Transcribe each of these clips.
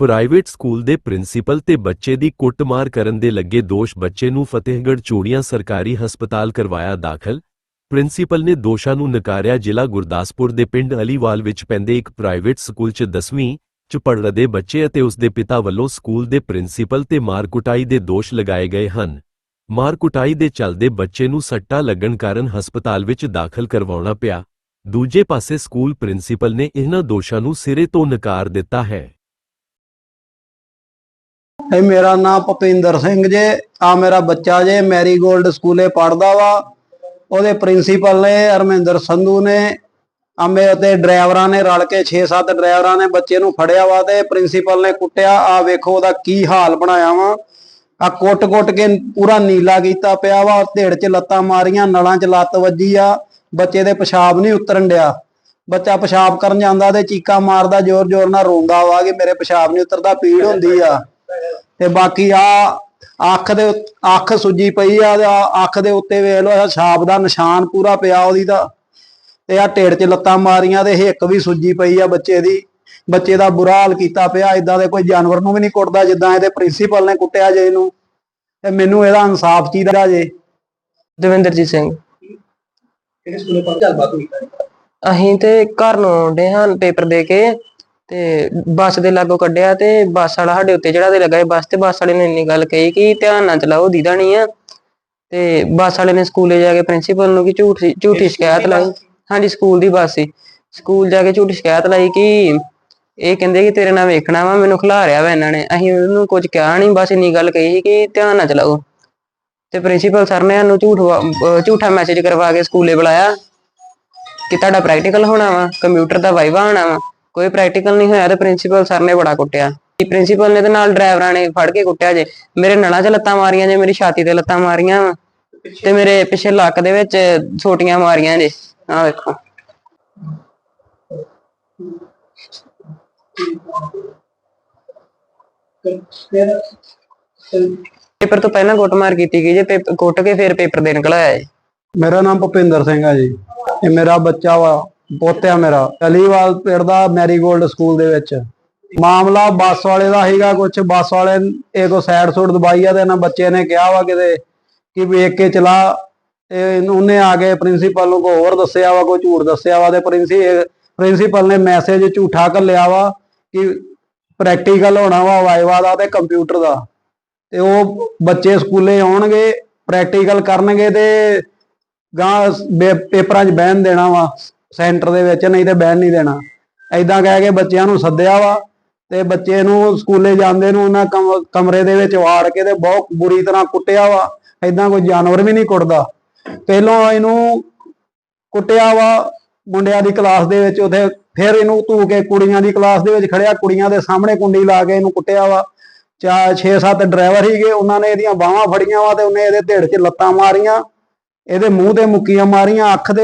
Private school ਦੇ principal ਤੇ ਬੱਚੇ ਦੀ ਕੁੱਟਮਾਰ ਕਰਨ ਦੇ ਲੱਗੇ ਦੋਸ਼ ਬੱਚੇ ਨੂੰ ਫਤਿਹਗੜ੍ਹ ਚੂੜੀਆਂ ਸਰਕਾਰੀ ਹਸਪਤਾਲ ਕਰਵਾਇਆ ਦਾਖਲ। ਪ੍ਰਿੰਸੀਪਲ ਨੇ ਦੋਸ਼ਾਂ ਨੂੰ ਨਕਾਰਿਆ ਜ਼ਿਲ੍ਹਾ ਗੁਰਦਾਸਪੁਰ ਦੇ ਪਿੰਡ ਅਲੀਵਾਲ ਵਿੱਚ ਪੈਂਦੇ ਇੱਕ ਪ੍ਰਾਈਵੇਟ ਸਕੂਲ 'ਚ 10ਵੀਂ 'ਚ ਪੜ੍ਹ ਰਹੇ ਬੱਚੇ ਅਤੇ ਉਸ ਦੇ ਪਿਤਾ ਵੱਲੋਂ ਸਕੂਲ ਦੇ ਪ੍ਰਿੰਸੀਪਲ ਤੇ ਮਾਰਕੁਟਾਈ ਦੇ ਦੋਸ਼ ਲਗਾਏ ਗਏ ਹਨ। ਮਾਰਕੁਟਾਈ ਦੇ ਚੱਲਦੇ ਬੱਚੇ ਨੂੰ ਸੱਟਾਂ ਲੱਗਣ ਕਾਰਨ ਹਸਪਤਾਲ ਵਿੱਚ ਦਾਖਲ ਕਰਵਾਉਣਾ ਪਿਆ। ਦੂਜੇ ਪਾਸੇ ਸਕੂਲ ਪ੍ਰਿੰਸੀਪਲ ਨੇ ਇਹਨਾਂ ਦੋਸ਼ਾਂ ਨੂੰ ਸਿਰੇ ਤੋਂ ਨਕਾਰ ਦਿੱਤਾ ਹੈ। ਇਹ ਮੇਰਾ ਨਾਮ ਭਪਿੰਦਰ ਸਿੰਘ ਜੇ ਆ ਮੇਰਾ ਬੱਚਾ ਜੇ, ਮੈਰੀਗੋਲਡ ਸਕੂਲੇ ਪੜਦਾ ਵਾ। ਉਹਦੇ ਪ੍ਰਿੰਸੀਪਲ ਨੇ ਅਰਮਿੰਦਰ ਸੰਧੂ ਨੇ ਆਮੇ ਅਤੇ ਡਰਾਈਵਰਾਂ ਨੇ ਰਲ ਕੇ 6-7 ਡਰਾਈਵਰਾਂ ਨੇ ਬੱਚੇ ਨੂੰ ਫੜਿਆ ਵਾ ਤੇ ਪ੍ਰਿੰਸੀਪਲ ਨੇ ਕੁੱਟਿਆ। ਆ ਵੇਖੋ ਉਹਦਾ ਕੀ ਹਾਲ ਬਣਾਇਆ ਵਾ। ਆ ਕੁੱਟ-ਕੁੱਟ ਕੇ ਪੂਰਾ ਨੀਲਾ ਕੀਤਾ ਪਿਆ ਵਾ ਢੇੜ 'ਚ ਲੱਤਾਂ ਮਾਰੀਆਂ, ਨਲਾਂ 'ਚ ਲੱਤ ਵੱਜੀ ਆ। ਬੱਚੇ ਦੇ ਪਿਸ਼ਾਬ ਨਹੀਂ ਉਤਰਨ ਡਿਆ। ਬੱਚਾ ਪਿਸ਼ਾਬ ਕਰਨ ਜਾਂਦਾ ਤੇ ਚੀਕਾਂ ਮਾਰਦਾ, ਜ਼ੋਰ-ਜ਼ੋਰ ਨਾਲ ਰੋਂਦਾ ਵਾ ਕਿ ਮੇਰੇ ਪਿਸ਼ਾਬ ਨਹੀਂ ਉਤਰਦਾ, ਪੀੜ ਹੁੰਦੀ ਆ। ਤੇ ਬਾਕੀ ਆ ਅੱਖ ਦੇ ਅੱਖ ਸੁੱਜੀ ਪਈ ਆ ਅੱਖ ਦੇ ਉੱਤੇ ਵੇਖ ਲਓ ਛਾਪ ਦਾ ਨਿਸ਼ਾਨ ਪੂਰਾ ਪਿਆ ਉਹਦੀ ਦਾ ਤੇ ਆ ਢੇੜ 'ਚ ਲੱਤਾਂ ਮਾਰੀਆਂ ਤੇ ਹਿੱਕ ਵੀ ਸੁੱਜੀ ਪਈ ਆ ਬੱਚੇ ਦੀ। ਬੱਚੇ ਦਾ ਬੁਰਾ ਹਾਲ ਕੀਤਾ ਪਿਆ ਇਦਾਂ ਦੇ ਕੋਈ ਜਾਨਵਰ ਨੂੰ ਵੀ ਨਹੀਂ ਕੁੱਟਦਾ ਜਿੱਦਾਂ ਇਹਦੇ ਪ੍ਰਿੰਸੀਪਲ ਨੇ ਕੁੱਟਿਆ ਜੇ ਇਹਨੂੰ। ਤੇ ਮੈਨੂੰ ਇਹਦਾ ਇਨਸਾਫ ਚਾਹੀਦਾ ਜੇ। ਦਵਿੰਦਰਜੀਤ ਸਿੰਘ। ਕਿਹੜੇ ਸਕੂਲੇ ਪੜ੍ਹਦਾ? ਅਸੀਂ ਤੇ ਘਰ ਨੂੰ ਆਉਂਦੇ ਹਾਂ ਪੇਪਰ ਦੇ ਕੇ। ਤੇ ਬੱਸ ਦੇ ਲਾਗੋਂ ਕੱਢਿਆ ਤੇ ਬੱਸ ਵਾਲਾ ਸਾਡੇ ਉੱਤੇ ਚੜਾ ਦੇ ਲੱਗਾ ਸੀ। ਬੱਸ ਤੇ ਬੱਸ ਵਾਲੇ ਨੇ ਇੰਨੀ ਗੱਲ ਕਹੀ ਕਿ ਧਿਆਨ ਨਾਲ ਚਲਾਓ ਦੀਦਾ ਨਹੀਂ ਆ। ਤੇ ਬੱਸ ਵਾਲੇ ਨੇ ਸਕੂਲੇ ਜਾ ਕੇ ਪ੍ਰਿੰਸੀਪਲ ਨੂੰ ਕਿ ਝੂਠੀ ਝੂਠੀ ਸ਼ਿਕਾਇਤ ਲਾਈ। ਹਾਂਜੀ ਸਕੂਲ ਦੀ ਬੱਸ ਸੀ। ਸਕੂਲ ਜਾ ਕੇ ਝੂਠੀ ਸ਼ਿਕਾਇਤ ਲਾਈ ਕਿ ਇਹ ਕਹਿੰਦੇ ਕਿ ਤੇਰੇ ਨਾਲ ਵੇਖਣਾ ਵਾ ਮੈਨੂੰ ਖਿਲਾਰਿਆ ਵਾ ਇਹਨਾਂ ਨੇ। ਅਸੀਂ ਉਹਨੂੰ ਕੁਝ ਕਿਹਾ ਨਹੀਂ ਬਸ ਇੰਨੀ ਗੱਲ ਕਹੀ ਸੀ ਕਿ ਧਿਆਨ ਨਾਲ ਚਲਾਓ। ਤੇ ਪ੍ਰਿੰਸੀਪਲ ਸਰ ਨੇ ਸਾਨੂੰ ਝੂਠ ਝੂਠਾ ਮੈਸੇਜ ਕਰਵਾ ਕੇ ਸਕੂਲੇ ਬੁਲਾਇਆ ਕਿ ਤੁਹਾਡਾ ਪ੍ਰੈਕਟੀਕਲ ਹੋਣਾ ਵਾ ਕੰਪਿਊਟਰ ਦਾ ਵਾਈਵਾ ਹੋਣਾ ਵਾ। ਕੋਈ ਪ੍ਰੈਕਟੀਕਲ ਨਹੀਂ ਹੋਇਆ ਤੇ ਪ੍ਰਿੰਸੀਪਲ ਸਰ ਨੇ ਬੜਾ ਕੁੱਟਿਆ। ਪ੍ਰਿੰਸੀਪਲ ਨੇ ਤੇ ਨਾਲ ਡਰਾਈਵਰਾਂ ਨੇ ਫੜ ਕੇ ਕੁੱਟਿਆ ਜੇ। ਮੇਰੇ ਨਲਾਂ 'ਚ ਲੱਤਾਂ ਮਾਰੀਆਂ ਜੇ, ਮੇਰੀ ਛਾਤੀ ਤੇ ਲੱਤਾਂ ਮਾਰੀਆਂ ਤੇ ਮੇਰੇ ਪਿੱਛੇ ਲੱਕ ਦੇ ਵਿੱਚ ਛੋਟੀਆਂ ਮਾਰੀਆਂ ਜੇ। ਆਹ ਵੇਖੋ। ਪੇਪਰ ਤੋਂ ਪਹਿਲਾਂ ਕੁੱਟਮਾਰ ਕੀਤੀ ਗਈ ਜੇ ਕੁੱਟ ਕੇ ਫਿਰ ਪੇਪਰ ਦੇ ਨਿਕਲ ਆਇਆ ਮੇਰਾ ਨਾਮ ਭੁਪਿੰਦਰ ਸਿੰਘ ਆ ਜੀ। ਇਹ ਮੇਰਾ ਬੱਚਾ ਵਾ। ਪੋਤਿਆ ਮੇਰਾ, ਅਲੀਵਾਲ ਪਿੰਡ ਦਾ ਮੈਰੀਗੋਲਡ ਸਕੂਲ ਦੇ ਵਿੱਚ। ਮਾਮਲਾ ਬੱਸ ਵਾਲੇ ਦਾ ਸੀਗਾ ਕੁਝ ਬੱਸ ਵਾਲੇ ਨੇ ਇਹ ਕੋ ਸਾਈਡ ਸੂਟ ਦਬਾਈ ਆ ਤੇ ਇਹਨਾਂ ਬੱਚੇ ਨੇ ਕਿਹਾ ਵਾ ਕਿਤੇ ਕਿ ਵੇਖ ਕੇ ਚਲਾ, ਤੇ ਉਹਨੇ ਆ ਕੇ ਪ੍ਰਿੰਸੀਪਲ ਨੂੰ ਕੋ ਹੋਰ ਦੱਸਿਆ ਵਾ, ਕੋਈ ਝੂਠ ਦੱਸਿਆ ਵਾ ਤੇ ਪ੍ਰਿੰਸੀ, ਪ੍ਰਿੰਸੀਪਲ ਨੇ ਮੈਸੇਜ ਝੂਠਾ ਘੱਲਿਆ ਵਾ ਕਿ ਪ੍ਰੈਕਟੀਕਲ ਹੋਣਾ ਵਾ ਵਾਈਵਾ ਦਾ ਤੇ ਕੰਪਿਊਟਰ ਦਾ। ਤੇ ਉਹ ਬੱਚੇ ਸਕੂਲੇ ਆਉਣਗੇ ਪ੍ਰੈਕਟੀਕਲ ਕਰਨਗੇ ਤੇ ਗਾਂ ਪੇਪਰਾਂ 'ਚ ਬਹਿਣ ਦੇਣਾ ਵਾ। ਸੈਂਟਰ ਦੇ ਵਿੱਚ ਨਹੀਂ ਤੇ ਬਹਿਣ ਨਹੀਂ ਦੇਣਾ। ਐਦਾਂ ਕਹਿ ਕੇ ਬੱਚਿਆਂ ਨੂੰ ਸੱਦਿਆ ਵਾ ਤੇ ਬੱਚੇ ਨੂੰ ਸਕੂਲੇ ਜਾਂਦੇ ਨੂੰ ਉਹਨਾਂ ਕਮ- ਕਮਰੇ ਦੇ ਵਿੱਚ ਵਾੜ ਕੇ ਤੇ ਬਹੁਤ ਬੁਰੀ ਤਰ੍ਹਾਂ ਕੁੱਟਿਆ ਵਾ। ਐਦਾਂ ਕੋਈ ਜਾਨਵਰ ਵੀ ਨਹੀਂ ਕੁੱਟਦਾ। ਪਹਿਲਾਂ ਇਹਨੂੰ ਕੁੱਟਿਆ ਵਾ ਮੁੰਡਿਆਂ ਦੀ ਕਲਾਸ ਦੇ ਵਿੱਚ, ਉਥੇ ਫਿਰ ਇਹਨੂੰ ਧੂ ਕੇ ਕੁੜੀਆਂ ਦੀ ਕਲਾਸ ਦੇ ਵਿੱਚ ਖੜਿਆ। ਕੁੜੀਆਂ ਦੇ ਸਾਹਮਣੇ ਕੁੰਡੀ ਲਾ ਕੇ ਇਹਨੂੰ ਕੁੱਟਿਆ ਵਾ। ਚਾ 6-7 ਡਰਾਈਵਰ ਹੀਗੇ ਉਹਨਾਂ ਨੇ ਇਹਦੀਆਂ ਬਾਹਾਂ ਫੜੀਆਂ ਵਾ ਤੇ ਉਹਨੇ ਇਹਦੇ ਢਿੱਡ 'ਚ ਲੱਤਾਂ ਮਾਰੀਆਂ। ਇਹਦੇ ਮੂੰਹ ਤੇ ਮੁੱਕੀਆਂ ਮਾਰੀਆਂ, ਅੱਖ ਦੇ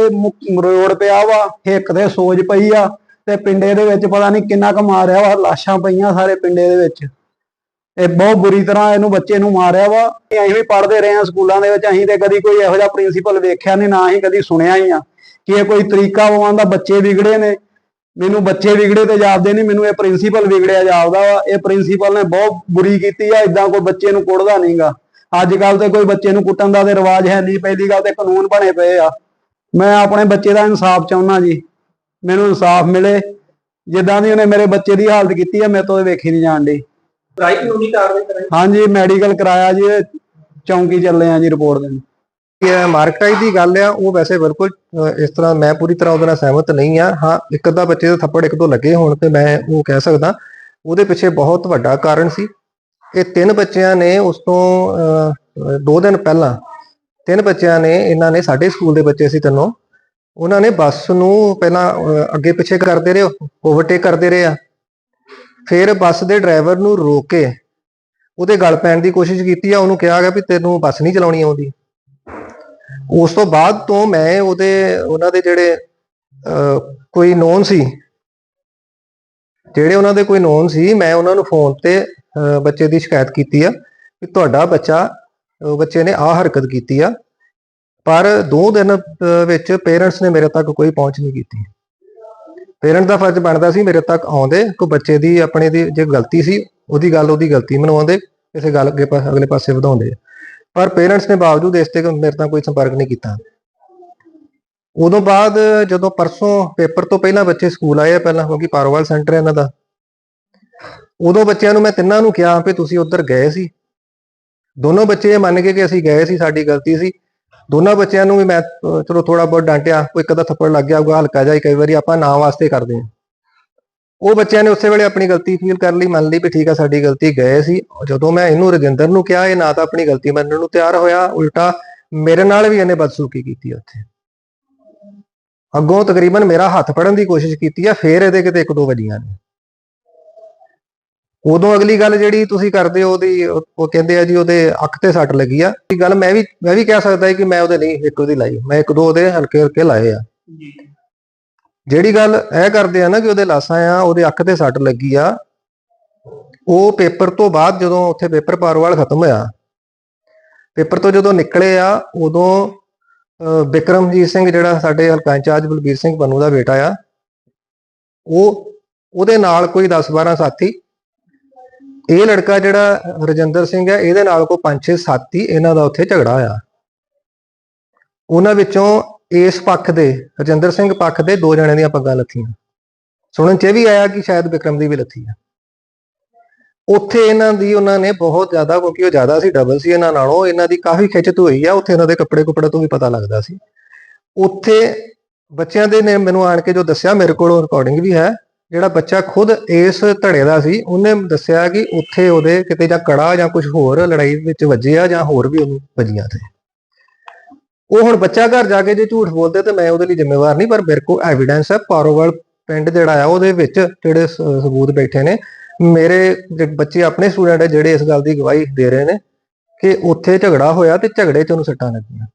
ਮਰੋੜ ਪਿਆ ਵਾ, ਹਿੱਕ ਤੇ ਸੋਜ ਪਈ ਆ ਤੇ ਪਿੰਡੇ ਦੇ ਵਿੱਚ ਪਤਾ ਨਹੀਂ ਕਿੰਨਾ ਕੁ ਮਾਰਿਆ ਵਾ, ਲਾਸ਼ਾਂ ਪਈਆਂ ਸਾਰੇ ਪਿੰਡੇ ਦੇ ਵਿੱਚ। ਇਹ ਬਹੁਤ ਬੁਰੀ ਤਰ੍ਹਾਂ ਇਹਨੂੰ ਬੱਚੇ ਨੂੰ ਮਾਰਿਆ ਵਾ। ਅਸੀਂ ਵੀ ਪੜ੍ਹਦੇ ਰਹੇ ਹਾਂ ਸਕੂਲਾਂ ਦੇ ਵਿੱਚ, ਅਸੀਂ ਤੇ ਕਦੀ ਕੋਈ ਇਹੋ ਜਿਹਾ ਪ੍ਰਿੰਸੀਪਲ ਵੇਖਿਆ ਨਹੀਂ ਨਾ ਹੀ ਕਦੀ ਸੁਣਿਆ ਹੀ ਆ ਕਿ ਇਹ ਕੋਈ ਤਰੀਕਾ ਹੋਵਾਂ ਦਾ ਬੱਚੇ ਵਿਗੜੇ ਨੇ। ਮੈਨੂੰ ਬੱਚੇ ਵਿਗੜੇ ਤੇ ਜਾਪਦੇ ਨਹੀਂ ਮੈਨੂੰ ਇਹ ਪ੍ਰਿੰਸੀਪਲ ਵਿਗੜਿਆ ਜਾਪਦਾ ਵਾ। ਇਹ ਪ੍ਰਿੰਸੀਪਲ ਨੇ ਬਹੁਤ ਬੁਰੀ ਕੀਤੀ ਆ ਇਦਾਂ ਕੋਈ ਬੱਚੇ ਨੂੰ ਕੁੱਟਦਾ ਨਹੀਂਗਾ ਅੱਜ ਕੱਲ ਤੇ ਕੋਈ ਬੱਚੇ ਨੂੰ ਕੁੱਟਣ ਦਾ ਤੇ ਰਿਵਾਜ ਹੈ ਨਹੀਂ ਪਹਿਲੀ ਗੱਲ ਤੇ ਕਾਨੂੰਨ ਬਣੇ ਪਏ ਆ। ਮੈਂ ਆਪਣੇ ਬੱਚੇ ਦਾ ਇਨਸਾਫ ਚਾਹੁੰਦਾ ਜੀ। ਮੈਨੂੰ ਇਨਸਾਫ ਮਿਲੇ। ਜਿੱਦਾਂ ਦੀ ਉਹਨੇ ਮੇਰੇ ਬੱਚੇ ਦੀ ਹਾਲਤ ਕੀਤੀ ਆ ਮੇਰੇ ਤੋਂ ਵੇਖੀ ਨਹੀਂ ਜਾਣ ਕਾਨੂੰਨੀ ਕਾਰਵਾਈ ਕਰਾਈ? ਹਾਂਜੀ ਮੈਡੀਕਲ ਕਰਾਇਆ ਜੀ ਚੌਂਕੀ ਚੱਲੇ ਆ ਜੀ ਰਿਪੋਰਟ ਦੇਣ। ਇਹ ਮਾਰਕਟਾਈ ਦੀ ਗੱਲ ਆ ਉਹ ਵੈਸੇ ਬਿਲਕੁਲ ਇਸ ਤਰ੍ਹਾਂ ਮੈਂ ਪੂਰੀ ਤਰ੍ਹਾਂ ਉਹਦੇ ਨਾਲ ਸਹਿਮਤ ਨਹੀਂ ਆ। ਹਾਂ ਇੱਕ ਅੱਧਾ ਬੱਚੇ ਦੇ ਥੱਪੜ ਇੱਕ ਦੋ ਲੱਗੇ ਹੋਣ ਤੇ ਮੈਂ ਉਹ ਕਹਿ ਸਕਦਾ। ਉਹਦੇ ਪਿੱਛੇ ਬਹੁਤ ਵੱਡਾ ਕਾਰਨ ਸੀ। ਇਹ ਤਿੰਨ ਬੱਚਿਆਂ ਨੇ ਉਸ ਤੋਂ ਅਹ, ਦੋ ਦਿਨ ਪਹਿਲਾਂ ਤਿੰਨ ਬੱਚਿਆਂ ਨੇ ਇਹਨਾਂ ਨੇ ਸਾਡੇ ਸਕੂਲ ਦੇ ਬੱਚੇ ਸੀ ਤੈਨੂੰ ਉਹਨਾਂ ਨੇ ਬੱਸ ਨੂੰ ਪਹਿਲਾਂ ਅੱਗੇ ਪਿੱਛੇ ਕਰਦੇ ਰਹੇ ਓਵਰਟੇਕ ਕਰਦੇ ਰਹੇ ਆ। ਫਿਰ ਬੱਸ ਦੇ ਡਰਾਈਵਰ ਨੂੰ ਰੋਕ ਕੇ ਉਹਦੇ ਗਲ ਪੈਣ ਦੀ ਕੋਸ਼ਿਸ਼ ਕੀਤੀ ਆ ਉਹਨੂੰ ਕਿਹਾ ਗਿਆ ਵੀ ਤੈਨੂੰ ਬੱਸ ਨਹੀਂ ਚਲਾਉਣੀ ਆਉਂਦੀ। ਉਸ ਤੋਂ ਬਾਅਦ ਤੋਂ ਮੈਂ ਉਹਦੇ ਉਹਨਾਂ ਦੇ ਜਿਹੜੇ ਕੋਈ ਨੋਨ ਸੀ ਜਿਹੜੇ ਉਹਨਾਂ ਦੇ ਕੋਈ ਨੋਨ ਸੀ ਮੈਂ ਉਹਨਾਂ ਨੂੰ ਫੋਨ ਤੇ ਬੱਚੇ ਦੀ ਸ਼ਿਕਾਇਤ ਕੀਤੀ ਆ ਕਿ ਤੁਹਾਡਾ ਬੱਚਾ ਬੱਚੇ ਨੇ ਆਹ ਹਰਕਤ ਕੀਤੀ ਆ, ਪਰ ਦੋ ਦਿਨ ਵਿੱਚ ਪੇਰੈਂਟਸ ਨੇ ਮੇਰੇ ਤੱਕ ਕੋਈ ਪਹੁੰਚ ਨਹੀਂ ਕੀਤੀ। ਪੇਰੈਂਟ ਦਾ ਫਰਜ਼ ਬਣਦਾ ਸੀ ਮੇਰੇ ਤੱਕ ਆਉਂਦੇ, ਕੋਈ ਬੱਚੇ ਦੀ ਆਪਣੇ ਦੀ ਜੇ ਗਲਤੀ ਸੀ, ਉਹਦੀ ਗੱਲ ਉਹਦੀ ਗਲਤੀ ਮਨਵਾਉਂਦੇ ਕਿਸੇ ਗੱਲ ਅੱਗੇ ਪਾ- ਅਗਲੇ ਪਾਸੇ ਵਧਾਉਂਦੇ। ਪਰ ਪੇਰੈਂਟਸ ਨੇ ਬਾਵਜੂਦ ਇਸ ਤੇ ਮੇਰੇ ਨਾਲ ਕੋਈ ਸੰਪਰਕ ਨਹੀਂ ਕੀਤਾ। ਉਦੋਂ ਬਾਅਦ ਜਦੋਂ ਪਰਸੋਂ ਪੇਪਰ ਤੋਂ ਪਹਿਲਾਂ ਬੱਚੇ ਸਕੂਲ ਆਏ ਆ, ਪਹਿਲਾਂ ਕਿਉਂਕਿ ਪਾਰੋਵਾਲ ਸੈਂਟਰ ਇਹਨਾਂ ਦਾ ਉਦੋਂ ਬੱਚਿਆਂ ਨੂੰ ਮੈਂ ਤਿੰਨਾਂ ਨੂੰ ਕਿਹਾ ਵੀ ਤੁਸੀਂ ਉੱਧਰ ਗਏ ਸੀ। ਦੋਨੋਂ ਬੱਚੇ ਇਹ ਮੰਨ ਗਏ ਕਿ ਅਸੀਂ ਗਏ ਸੀ, ਸਾਡੀ ਗਲਤੀ ਸੀ। ਦੋਨਾਂ ਬੱਚਿਆਂ ਨੂੰ ਵੀ ਮੈਂ ਚਲੋ ਥੋੜਾ ਬਹੁਤ ਡਾਂਟਿਆ ਕੋਈ ਇੱਕ ਅੱਧਾ ਥੱਪੜ ਲੱਗ ਗਿਆ ਹੋਊਗਾ ਹਲਕਾ ਜਿਹਾ ਕਈ ਵਾਰੀ ਆਪਾਂ ਨਾਂ ਵਾਸਤੇ ਕਰਦੇ ਹਾਂ। ਉਹ ਬੱਚਿਆਂ ਨੇ ਉਸੇ ਵੇਲੇ ਆਪਣੀ ਗਲਤੀ ਫੀਲ ਕਰ ਲਈ, ਮੰਨ ਲਈ ਵੀ ਠੀਕ ਆ, ਸਾਡੀ ਗਲਤੀ ਗਏ ਸੀ। ਜਦੋਂ ਮੈਂ ਇਹਨੂੰ ਰਜਿੰਦਰ ਨੂੰ ਕਿਹਾ, ਇਹ ਨਾ ਤਾਂ ਆਪਣੀ ਗਲਤੀ ਮੰਨਣ ਨੂੰ ਤਿਆਰ ਹੋਇਆ, ਉਲਟਾ ਮੇਰੇ ਨਾਲ ਵੀ ਇਹਨੇ ਬਦਸੂਕੀ ਕੀਤੀ ਉੱਥੇ। ਅੱਗੋਂ ਤਕਰੀਬਨ ਮੇਰਾ ਹੱਥ ਫੜਨ ਦੀ ਕੋਸ਼ਿਸ਼ ਕੀਤੀ ਆ, ਫੇਰ ਇਹਦੇ ਕਿਤੇ ਇੱਕ ਦੋ ਵਜੀਆਂ ਨੇ। ਉਦੋਂ ਅਗਲੀ ਗੱਲ ਜਿਹੜੀ ਤੁਸੀਂ ਕਰਦੇ ਹੋ ਉਹਦੀ ਉਹ ਕਹਿੰਦੇ ਆ ਜੀ ਉਹਦੇ ਅੱਖ ਤੇ ਸੱਟ ਲੱਗੀ ਆ। ਇਹ ਗੱਲ ਮੈਂ ਵੀ ਮੈਂ ਵੀ ਕਹਿ ਸਕਦਾ ਕਿ ਮੈਂ ਉਹਦੇ ਨਹੀਂ ਇੱਕ ਉਹਦੀ ਲਾਈ ਮੈਂ ਇੱਕ ਦੋ ਉਹਦੇ ਹਲਕੇ ਹਲਕੇ ਲਾਏ ਆ। ਜਿਹੜੀ ਗੱਲ ਇਹ ਕਰਦੇ ਆ ਨਾ ਕਿ ਉਹਦੇ ਲਾਸਾਂ ਆ ਉਹਦੇ ਅੱਖ ਤੇ ਸੱਟ ਲੱਗੀ ਆ ਉਹ ਪੇਪਰ ਤੋਂ ਬਾਅਦ ਜਦੋਂ ਉੱਥੇ ਪੇਪਰ ਪਾਰਵਾਲ ਖਤਮ ਹੋਇਆ ਪੇਪਰ ਤੋਂ ਜਦੋਂ ਨਿਕਲੇ ਆ ਉਦੋਂ ਬਿਕਰਮਜੀਤ ਸਿੰਘ ਜਿਹੜਾ ਸਾਡੇ ਹਲਕਾ ਇੰਚਾਰਜ ਬਲਬੀਰ ਸਿੰਘ ਪੰਨੂ ਦਾ ਬੇਟਾ ਆ ਉਹ ਉਹਦੇ ਨਾਲ ਕੋਈ 10 12 ਸਾਥੀ ਇਹ ਲੜਕਾ ਜਿਹੜਾ ਰਜਿੰਦਰ ਸਿੰਘ ਹੈ, ਇਹਦੇ ਨਾਲ ਕੋਈ 5-6 ਸਾਥੀ ਇਹਨਾਂ ਦਾ ਉੱਥੇ ਝਗੜਾ ਹੋਇਆ। ਉਹਨਾਂ ਵਿੱਚੋਂ ਇਸ ਪੱਖ ਦੇ, ਰਜਿੰਦਰ ਸਿੰਘ ਪੱਖ ਦੇ ਦੋ ਜਣਿਆਂ ਦੀਆਂ ਪੱਗਾਂ ਲੱਥੀਆਂ। ਸੁਣਨ ਚ ਇਹ ਵੀ ਆਇਆ ਕਿ ਸ਼ਾਇਦ ਵਿਕਰਮ ਦੀ ਵੀ ਲੱਥੀ ਆ। ਉੱਥੇ ਇਹਨਾਂ ਦੀ, ਉਹਨਾਂ ਨੇ ਬਹੁਤ ਜ਼ਿਆਦਾ, ਕਿਉਂਕਿ ਉਹ ਜ਼ਿਆਦਾ ਸੀ ਡਬਲ ਸੀ ਇਹਨਾਂ ਨਾਲੋਂ, ਇਹਨਾਂ ਦੀ ਕਾਫੀ ਖਿੱਚਤ ਹੋਈ ਆ, ਉੱਥੇ ਇਹਨਾਂ ਦੇ ਕੱਪੜੇ ਕੁਪੜੇ ਤੋਂ ਵੀ ਪਤਾ ਲੱਗਦਾ ਸੀ। ਉੱਥੇ ਬੱਚਿਆਂ ਦੇ ਨੇ ਮੈਨੂੰ ਆਣ ਕੇ ਜੋ ਦੱਸਿਆ, ਮੇਰੇ ਕੋਲ ਰਿਕਾਰਡਿੰਗ ਵੀ ਹੈ। ਜਿਹੜਾ ਬੱਚਾ ਖੁਦ ਇਸ ਧੜੇ ਦਾ ਸੀ, ਉਹਨੇ ਦੱਸਿਆ ਕਿ ਉੱਥੇ ਉਹਦੇ ਕਿਤੇ ਜਾਂ ਕੜਾ ਜਾਂ ਕੁਝ ਹੋਰ ਲੜਾਈ ਵਿੱਚ ਵੱਜਿਆ ਜਾਂ ਹੋਰ ਵੀ ਉਹਨੂੰ ਵੱਜੀਆਂ ਤੇ ਉਹ ਹੁਣ ਬੱਚਾ ਘਰ ਜਾ ਕੇ ਜੇ ਝੂਠ ਬੋਲਦੇ ਤੇ ਮੈਂ ਉਹਦੇ ਲਈ ਜ਼ਿੰਮੇਵਾਰ ਨਹੀਂ, ਪਰ ਮੇਰੇ ਕੋਲ ਐਵੀਡੈਂਸ ਹੈ, ਪਾਰੋਵਾਲ ਪਿੰਡ ਜਿਹੜਾ ਆ, ਉਹਦੇ ਵਿੱਚ ਜਿਹੜੇ ਸਬੂਤ ਬੈਠੇ ਨੇ। ਮੇਰੇ ਬੱਚੇ ਆਪਣੇ ਸਟੂਡੈਂਟ ਹੈ ਜਿਹੜੇ ਇਸ ਗੱਲ ਦੀ ਗਵਾਹੀ ਦੇ ਰਹੇ ਨੇ ਕਿ ਉੱਥੇ ਝਗੜਾ ਹੋਇਆ ਤੇ ਝਗੜੇ 'ਚ ਉਹਨੂੰ ਸੱਟਾਂ ਲੱਗੀਆਂ।